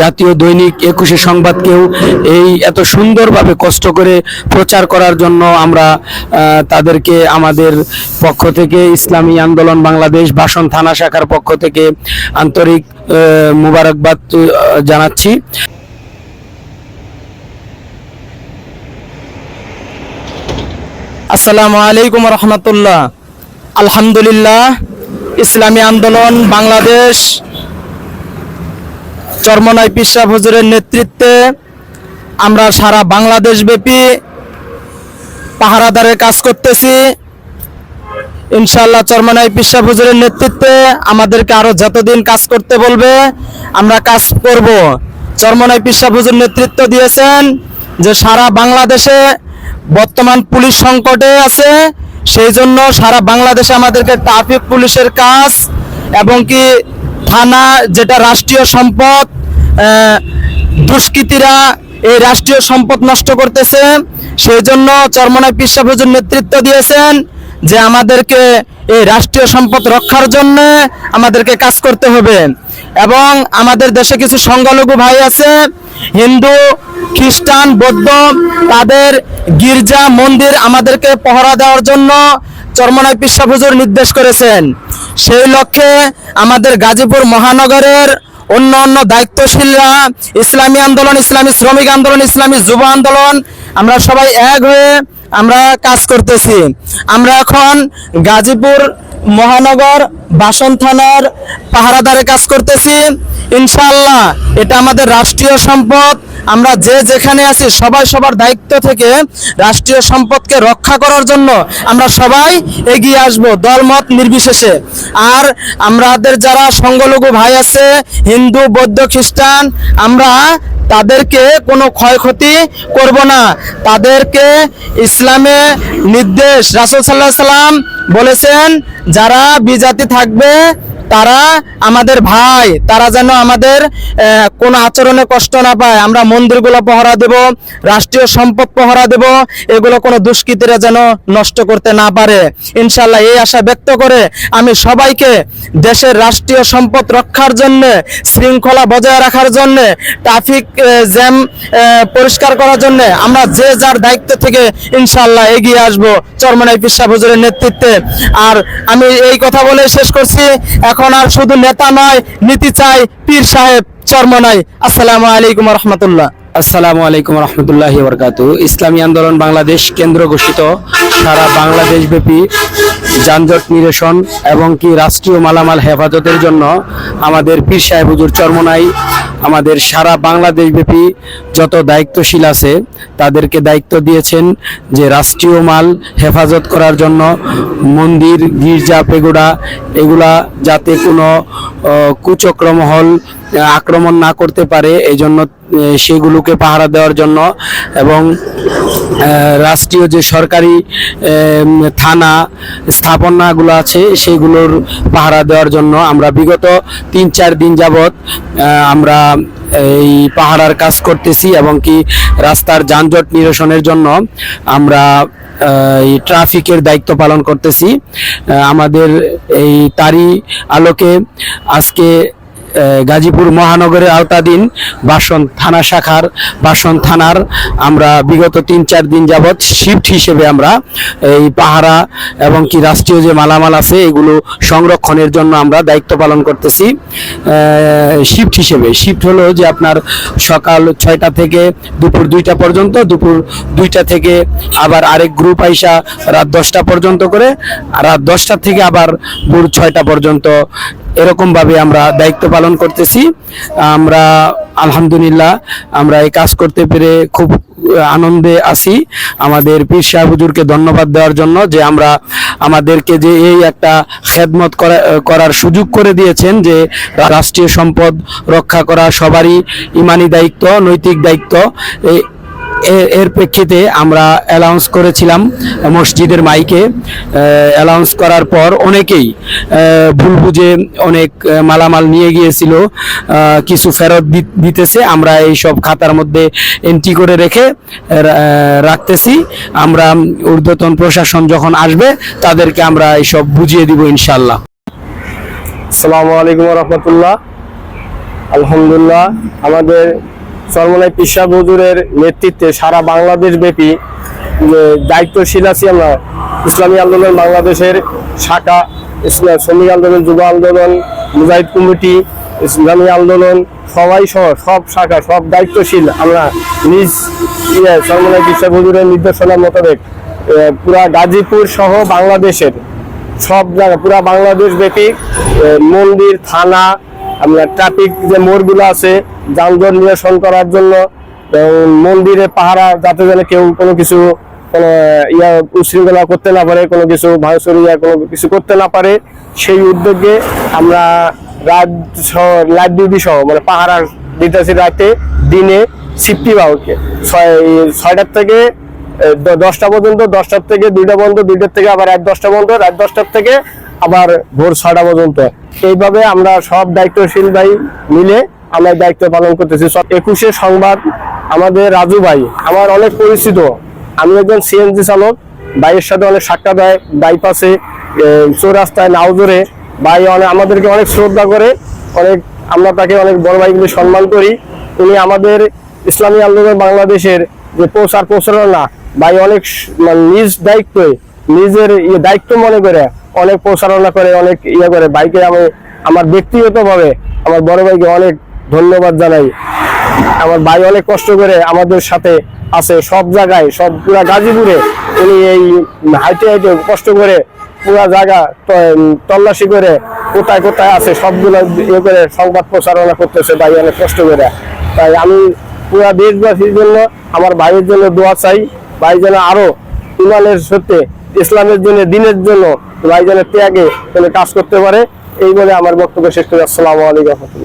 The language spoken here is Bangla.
জাতীয় দৈনিক একুশে সংবাদকেও এই এত সুন্দরভাবে কষ্ট করে প্রচার করার জন্য আমরা তাদেরকে আমাদের পক্ষ থেকে ইসলামী আন্দোলন বাংলাদেশ বাসন থানা শাখার পক্ষ থেকে আন্তরিক মুবারকবাদ জানাচ্ছি। আসসালামু আলাইকুম রহমতুল্লাহ। আলহামদুলিল্লাহ, ইসলামী আন্দোলন বাংলাদেশ চরমনাই পিসা হুজুরের নেতৃত্বে আমরা সারা বাংলাদেশ ব্যাপী পাহারাদারের কাজ করতেছি। ইনশাল্লাহ চরমনাই পিসা হুজুরের নেতৃত্বে আমাদেরকে আরও যতদিন কাজ করতে বলবে, আমরা কাজ করব। চরমনাই পিসা হুজুর নেতৃত্ব দিয়েছেন যে সারা বাংলাদেশে বর্তমান পুলিশ সংকটে আছে, সেই জন্য সারা বাংলাদেশে আমাদেরকে ট্রাফিক পুলিশের কাজ এবং কি থানা, যেটা রাষ্ট্রীয় সম্পদ দুষ্কৃতীরা এই রাষ্ট্রীয় সম্পদ নষ্ট করতেছে সেই জন্য চরমনাই পিসা হুজুর নেতৃত্ব দিয়েছেন যে আমাদেরকে এই রাষ্ট্রীয় সম্পদ রক্ষার জন্য আমাদেরকে কাজ করতে হবে। এবং আমাদের দেশে কিছু সংখ্যালঘু ভাই আছে, হিন্দু, খ্রিস্টান, বৌদ্ধ, তাদের গির্জা, মন্দির আমাদেরকে পহরা দেওয়ার জন্য চরমনাই পিসা হুজুর নির্দেশ করেছেন। সেই লক্ষ্যে আমাদের গাজীপুর মহানগরের অন্য অন্য দায়িত্বশীলরা, ইসলামী আন্দোলন, ইসলামী শ্রমিক আন্দোলন, ইসলামী যুব আন্দোলন, আমরা সবাই এক হয়ে আমরা কাজ করতেছি। আমরা এখন গাজীপুর মহানগর বাসন থানার পাহারাদারে কাজ করতেছি। ইনশাল্লাহ এটা আমাদের রাষ্ট্রীয় সম্পদ। আমরা যে যেখানে আছি, সবাই সবার দায়িত্ব থেকে রাষ্ট্রীয় সম্পদকে রক্ষা করার জন্য আমরা সবাই এগিয়ে আসব দলমত নির্বিশেষে। আর আমাদের যারা সংখ্যালঘু ভাই আছে, হিন্দু, বৌদ্ধ, খ্রিস্টান, আমরা তাদেরকে কোনো ক্ষয়ক্ষতি করব না। তাদেরকে ইসলামে নির্দেশ রাসুল সাল্লাহ সাল্লাম বলেছেন, যারা বিজাতি থাকবে তারা আমাদের ভাই, তারা যেন আমাদের কোনো আচরণে কষ্ট না পায়। আমরা মন্দিরগুলো পহরা দেব, রাষ্ট্রীয় সম্পদ পহরা দেব, এগুলো কোনো দুষ্কৃতীরা যেন নষ্ট করতে না পারে। ইনশাল্লাহ এই আশা ব্যক্ত করে আমি সবাইকে দেশের রাষ্ট্রীয় সম্পদ রক্ষার জন্য, শৃঙ্খলা বজায় রাখার জন্য, ট্রাফিক জ্যাম পরিষ্কার করার জন্য আমরা যে যার দায়িত্ব থেকে ইনশাল্লাহ এগিয়ে আসব, চরমনাই পিসা হুজুরের নেতৃত্বে। আর আমি এই কথা বলে শেষ করছি। এখন আর শুধু নেতা নয়, নীতি চাই, পীর সাহেব চরমনাই আসসালামু আলাইকুম রহমতুল্লাহ। আসসালামু আলাইকুম রহমতুল্লাহি বরকাত ইসলামী আন্দোলন বাংলাদেশ কেন্দ্র ঘোষিত। সারা বাংলাদেশ ব্যাপী যানজট নিরসন এবং কি রাষ্ট্রীয় মালামাল হেফাজতের জন্য আমাদের পীর সাহেব হুজুর চরমনাই আমাদের সারা বাংলাদেশ ব্যাপী যত দায়িত্বশীল আছে, তাদেরকে দায়িত্ব দিয়েছেন যে রাষ্ট্রীয় মাল হেফাজত করার জন্য মন্দির, গির্জা, পেগুড়া, এগুলা যাতে কোনো কুচক্রমহল আক্রমণ না করতে পারে এই জন্য সেগুলোকে পাহারা দেওয়ার জন্য এবং রাষ্ট্রীয় যে সরকারি থানা স্থাপনাগুলো আছে, সেগুলোর পাহারা দেওয়ার জন্য আমরা বিগত তিন চার দিন যাবৎ আমরা এই পাহাড়ার কাজ করতেছি এবং কি রাস্তার যানজট নিরসনের জন্য আমরা এই ট্রাফিকের দায়িত্ব পালন করতেছি। আমাদের এই তারই আলোকে আজকে গাজীপুর মহানগরের আওতাধীন বাসন থানা শাখার বাসন থানার আমরা বিগত তিন চার দিন যাবৎ শিফট হিসেবে আমরা এই পাহারা এবং কি রাষ্ট্রীয় যে মালামাল আছে, এগুলো সংরক্ষণের জন্য আমরা দায়িত্ব পালন করতেছি। শিফট হিসেবে। শিফট হলো যে আপনার সকাল ছয়টা থেকে দুপুর দুইটা পর্যন্ত, দুপুর দুইটা থেকে আবার আরেক গ্রুপ আইসা রাত দশটা পর্যন্ত করে রাত দশটা থেকে আবার ভোর ছয়টা পর্যন্ত এরকম ভাবে আমরা দায়িত্ব পালন করতেছি। আমরা আলহামদুলিল্লাহ আমরা এই কাজ করতে পেরে খুব আনন্দে আছি। আমাদের পীর সাহেব হুজুরকে ধন্যবাদ দেওয়ার জন্য যে আমরা আমাদেরকে যে এই একটা খেদমত করা- করার সুযোগ করে দিয়েছেন যে রাষ্ট্রীয় সম্পদ রক্ষা করা সবারই ইমানি দায়িত্ব, নৈতিক দায়িত্ব। এর প্রেক্ষিতে আমরা অ্যালাউন্স করেছিলাম মসজিদের মাইকে। অ্যালাউন্স করার পর অনেকেই ভুল বুঝে অনেক মালামাল নিয়ে গিয়েছিল কিছু ফেরত দিতেছে। আমরা এই সব খাতার মধ্যে এন্ট্রি করে রেখে রাখতেছি। আমরা ঊর্ধ্বতন প্রশাসন যখন আসবে, তাদেরকে আমরা এইসব বুঝিয়ে দিব ইনশাল্লাহ আসসালামু আলাইকুম রহমতুল্লাহ। আলহামদুলিল্লাহ, আমাদের সরমলাই পিসা হুজুরের নেতৃত্বে সারা বাংলাদেশ ব্যাপী দায়িত্বশীল আছি আমরা, ইসলামী আন্দোলন, বাংলাদেশের শাখা, ইসলাম, শ্রমিক আন্দোলন, যুব আন্দোলন, মুজাহিদ কমিটি, ইসলামী আন্দোলন, সবাই সহ, সব শাখা, সব দায়িত্বশীল আমরা নিজ ইয়ে পিসা হুজুরের নির্দেশনা মোতাবেক পুরা গাজীপুর সহ বাংলাদেশের সব জায়গা, পুরা বাংলাদেশ ব্যাপী মন্দির, থানা আমরা ট্রাফিক যে মোড়গুলো আছে, যানজট নিরসন করার জন্য মন্দিরে, পাহারা, যাতে যেন কেউ কোনো কিছু, কোনো ইয়া, উশৃঙ্খলা করতে না পারে, কোনো কিছু ভাঙচুর ইয়া, কোনো কিছু করতে না পারে, সেই উদ্যোগে আমরা রাত লাইট ডিউটি সহ মানে পাহারা দিতেছি রাতে, দিনে সিফটি বাউকে ছয়, ছয়টার থেকে দশটা পর্যন্ত, দশটার থেকে দুইটা পর্যন্ত দুইটার থেকে আবার এক দশটা পর্যন্ত রাত দশটার থেকে আবার ভোর ছয়টা পর্যন্ত। এইভাবে আমরা সব দায়িত্বশীল ভাই মিলে আমরা দায়িত্ব পালন করতেছি। সব একুশে সংবাদ আমাদের রাজু ভাই, আমার অনেক পরিচিত। আমি একজন সিএনজি চালক, ভাইয়ের সাথে অনেক সাক্ষাৎ হয় বাইপাসে চৌরাস্তায়, নাওজোরে। ভাই অনেক আমাদেরকে অনেক শ্রদ্ধা করে, অনেক আমরা তাকে অনেক বড় ভাই সম্মান করি। উনি আমাদের ইসলামী আন্দোলন বাংলাদেশের যে প্রচার প্রচারণা ভাই অনেক মানে নিজ দায়িত্বে নিজের ইয়ে দায়িত্ব মনে করে অনেক প্রচারণা করে, অনেক ইয়ে করে। ভাইকে আমি, আমার ব্যক্তিগতভাবে আমার বড় ভাইকে অনেক ধন্যবাদ জানাই। আমার ভাই অনেক কষ্ট করে আমাদের সাথে আছে সব জায়গায়, সব পুরা গাজীপুরে। উনি এই হাইটে হাইটে কষ্ট করে পুরা জায়গা তল্লাশি করে কোথায় কোথায় আছে সবগুলো ইয়ে করে সংবাদ প্রচারণা করতেছে ভাই অনেক কষ্ট করে। তাই আমি পুরা দেশবাসীর জন্য, আমার ভাইয়ের জন্য দোয়া চাই। ভাই যেন আরও ইমানের সত্যি ইসলামের জন্য দিনের জন্য ভাইজানের ত্যাগে কাজ করতে পারে, এই বলে আমার বক্তব্য শেষ করি। আসসালামু আলাইকুম।